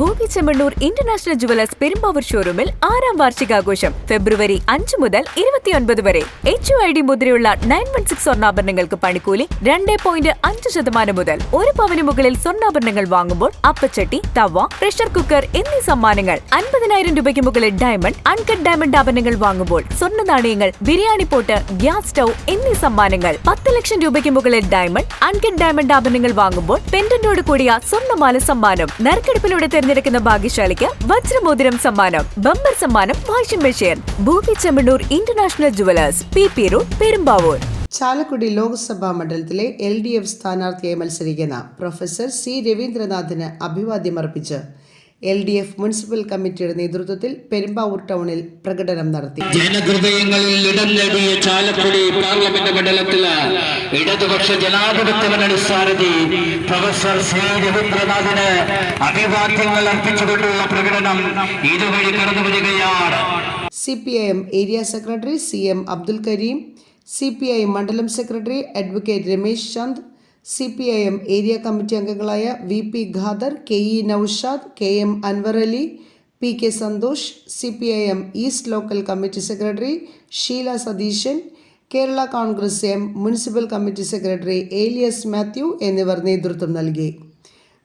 ഭൂമി Chemmanur international jewellers Perumbavoor ഷോറൂമിൽ ആറാം വാർഷികാഘോഷം ഫെബ്രുവരി അഞ്ച് മുതൽ ഇരുപത്തിയൊൻപത് വരെ. എച്ച് ഐ ഡി മുദ്രയുള്ള നയൻ വൺ സിക്സ് സ്വർണാഭരണങ്ങൾക്ക് പണിക്കൂലി രണ്ട് പോയിന്റ് അഞ്ച് ശതമാനം മുതൽ ഒരു പവന് മുകളിൽ സ്വർണാഭരണങ്ങൾ വാങ്ങുമ്പോൾ അപ്പച്ചട്ടി തവ പ്രഷർ കുക്കർ എന്നീ സമ്മാനങ്ങൾ അൻപതിനായിരം രൂപയ്ക്ക് മുകളിൽ ഡയമണ്ട് അൺകട്ട് ഡയമണ്ട് ആഭരണങ്ങൾ വാങ്ങുമ്പോൾ സ്വർണ നാണയങ്ങൾ ബിരിയാണി പോട്ട് ഗ്യാസ് സ്റ്റൗ എന്നീ സമ്മാനങ്ങൾ പത്ത് ലക്ഷം രൂപയ്ക്ക് മുകളിൽ ഡയമണ്ട് അൺകട്ട് ഡയമണ്ട് ആഭരണങ്ങൾ വാങ്ങുമ്പോൾ പെൻഡന്റോട് കൂടിയ സ്വർണമാല സമ്മാനം നറുക്കെടുപ്പിലൂടെ തിരഞ്ഞെടുക്കുന്ന ഭാഗ്യശാലിക്ക് വജ്രമോതിരം സമ്മാനം ബമ്പർ സമ്മാനം വാഷിംഗ് മെഷീൻ ഭൂമി Chemmanur international jewellers P P road Perumbavoor. Chalakudy Lok Sabha മണ്ഡലത്തിലെ എൽ ഡി എഫ് സ്ഥാനാർത്ഥിയായി മത്സരിക്കുന്ന പ്രൊഫസർ സി രവീന്ദ്രനാഥിന് അഭിവാദ്യമർപ്പിച്ച് എൽ ഡി എഫ് മുനിസിപ്പൽ കമ്മിറ്റിയുടെ നേതൃത്വത്തിൽ പെരുമ്പാവൂർ ടൗണിൽ പ്രകടനം നടത്തി. ജനഹൃദയങ്ങളിൽ ഇടം നേടിയ ചാലക്കുടി പാർലമെന്റ് മണ്ഡലത്തിൽ ഇടതുപക്ഷ ജനാധിപത്യ മുന്നണി പ്രൊഫസർ സി രവീന്ദ്രനാഥിന് അഭിവാദ്യങ്ങൾ അർപ്പിച്ചുകൊണ്ടുള്ള പ്രകടനം ഇതുവഴി കടന്നു വരികയാണ്. C P I M area secretary C M Abdul Karim C P I മണ്ഡലം secretary advocate Ramesh Chand C P I M area committee അംഗങ്ങളായ V P Khader K E Noushad K M Anwar Ali P K Santhosh C P I M east local committee secretary Sheela Satheesan Kerala Congress M municipal committee secretary Elias Mathew എന്നിവർ നേതൃത്വം നൽകി.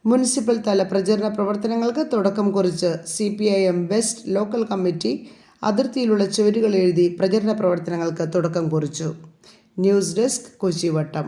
Municipal തല പ്രചരണ പ്രവർത്തനങ്ങൾക്ക് തുടക്കം കുറിച്ച് C P I M west local committee അതിർത്തിയിലുള്ള ചുവരുകൾ എഴുതി പ്രചരണ പ്രവർത്തനങ്ങൾക്ക് തുടക്കം കുറിച്ചു. News desk Kochivattam.